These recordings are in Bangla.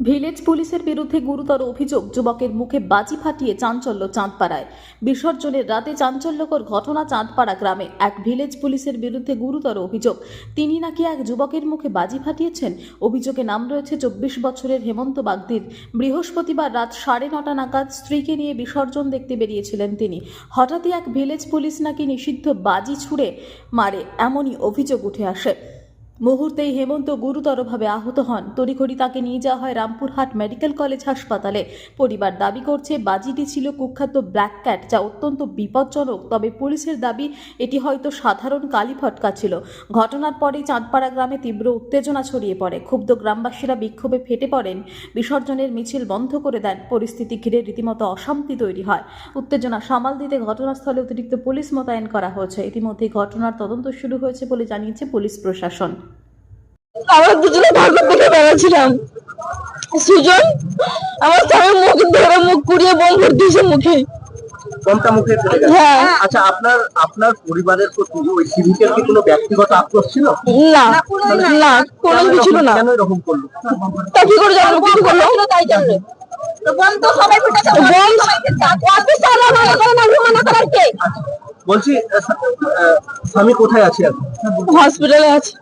ভিলেজ পুলিশের বিরুদ্ধে গুরুতর অভিযোগ, যুবকের মুখে বাজি ফাটিয়ে চাঞ্চল্য চাঁদপাড়ায়। বিসর্জনের রাতে চাঞ্চল্যকর ঘটনা চাঁদপাড়া গ্রামে। এক ভিলেজ পুলিশের বিরুদ্ধে গুরুতর অভিযোগ। তিনি নাকি এক যুবকের মুখে বাজি ফাটিয়েছেন? অভিযোগে নাম রয়েছে চব্বিশ বছরের হেমন্ত বাগদির। বৃহস্পতিবার রাত সাড়ে নটা নাগাদ স্ত্রীকে নিয়ে বিসর্জন দেখতে বেরিয়েছিলেন তিনি। হঠাৎই এক ভিলেজ পুলিশ নাকি নিষিদ্ধ বাজি ছুড়ে মারে, এমনই অভিযোগ উঠে আসে। মুহূর্তেই হেমন্ত গুরুতরভাবে আহত হন। তড়িঘড়ি তাকে নিয়ে যাওয়া হয় রামপুরহাট মেডিকেল কলেজ হাসপাতালে। পরিবার দাবি করছে, বাজিটি ছিল কুখ্যাত ব্ল্যাক ক্যাট, যা অত্যন্ত বিপজ্জনক। তবে পুলিশের দাবি, এটি হয়তো সাধারণ কালি ফটকা ছিল। ঘটনার পরেই চাঁদপাড়া গ্রামে তীব্র উত্তেজনা ছড়িয়ে পড়ে। ক্ষুব্ধ গ্রামবাসীরা বিক্ষোভে ফেটে পড়েন। বিসর্জনের মিছিল বন্ধ করে দেন। পরিস্থিতি ঘিরে রীতিমতো অশান্তি তৈরি হয়। উত্তেজনা সামাল দিতে ঘটনাস্থলে অতিরিক্ত পুলিশ মোতায়েন করা হয়েছে। ইতিমধ্যেই ঘটনার তদন্ত শুরু হয়েছে বলে জানিয়েছে পুলিশ প্রশাসন। আমরা দুজনে দেখে বেড়াচ্ছিলাম সুজন আমার স্বামীর মুখ ধরে মুখ কুড়িয়ে বোম ভরে দিয়েছে মুখে। কোনটা মুখে চলে গেছে হ্যাঁ। আচ্ছা আপনার আপনার পরিবারের প্রতি ওই সিভিকের কি কোনো ব্যক্তিগত আক্রোশ ছিল? না না কোনো কিছু ছিল না। কেন এরকম করল? তা কি করে কিছু করল তাই কে? বলছি স্বামী কোথায় আছে হসপিটালে আছে।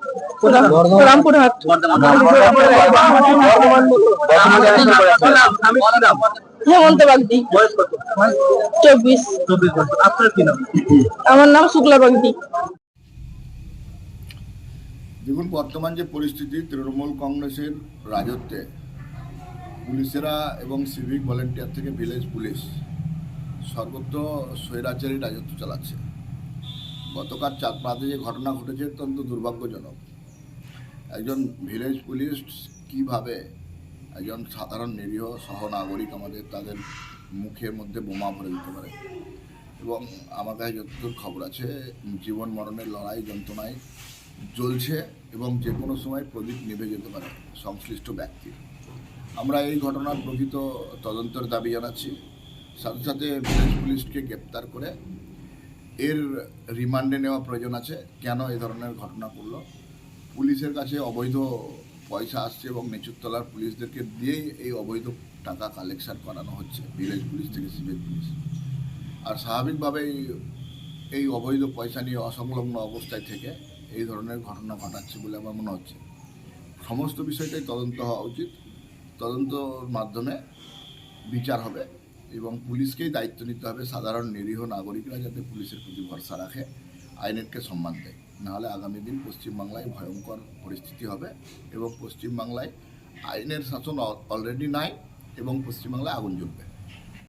হেমন্ত বাগদি চব্বিশ। নাম আমার নাম শুক্লা বাগদি দেখুন বর্তমান যে পরিস্থিতি তৃণমূল কংগ্রেসের রাজত্বে পুলিশেরা এবং সিভিক ভলেন্টিয়ার থেকে ভিলেজ পুলিশ সর্বত্র স্বৈরাচারী রাজত্ব চালাচ্ছে। গতকাল চাঁদপাড়াতে যে ঘটনা ঘটেছে অত্যন্ত দুর্ভাগ্যজনক। একজন ভিলেজ পুলিশ কীভাবে একজন সাধারণ নিরীহ সহনাগরিক আমাদের তাদের মুখের মধ্যে বোমা ভরে দিতে পারে? এবং আমার কাছে যতদূর খবর আছে, জীবন মরণের লড়াই যন্ত্রণায় জ্বলছে এবং যে কোনো সময় প্রদীপ নিভে যেতে পারে সংশ্লিষ্ট ব্যক্তির আমরা এই ঘটনার প্রকৃত তদন্তের দাবি জানাচ্ছি। সাথে সাথে ভিলেজ পুলিশকে গ্রেপ্তার করে এর রিমান্ডে নেওয়া প্রয়োজন আছে। কেন এ ধরনের ঘটনা করল পুলিশের কাছে অবৈধ পয়সা আসছে এবং নিচুতলার পুলিশদেরকে দিয়েই এই অবৈধ টাকা কালেকশন করানো হচ্ছে, ভিলেজ পুলিশ থেকে সিভিল পুলিশ। আর স্বাভাবিকভাবেই এই অবৈধ পয়সা নিয়ে অসংলগ্ন অবস্থায় থেকে এই ধরনের ঘটনা ঘটাচ্ছে বলে আমার মনে হচ্ছে। সমস্ত বিষয়টাই তদন্ত হওয়া উচিত। তদন্তর মাধ্যমে বিচার হবে এবং পুলিশকেই দায়িত্ব নিতে হবে সাধারণ নিরীহ নাগরিকরা যাতে পুলিশের প্রতি ভরসা রাখে, আইনেরকে সম্মান দেয়। নাহলে আগামী দিন পশ্চিমবাংলায় ভয়ঙ্কর পরিস্থিতি হবে এবং পশ্চিমবাংলায় আইনের শাসন অলরেডি নাই এবং পশ্চিমবাংলায় আগুন জ্বলবে।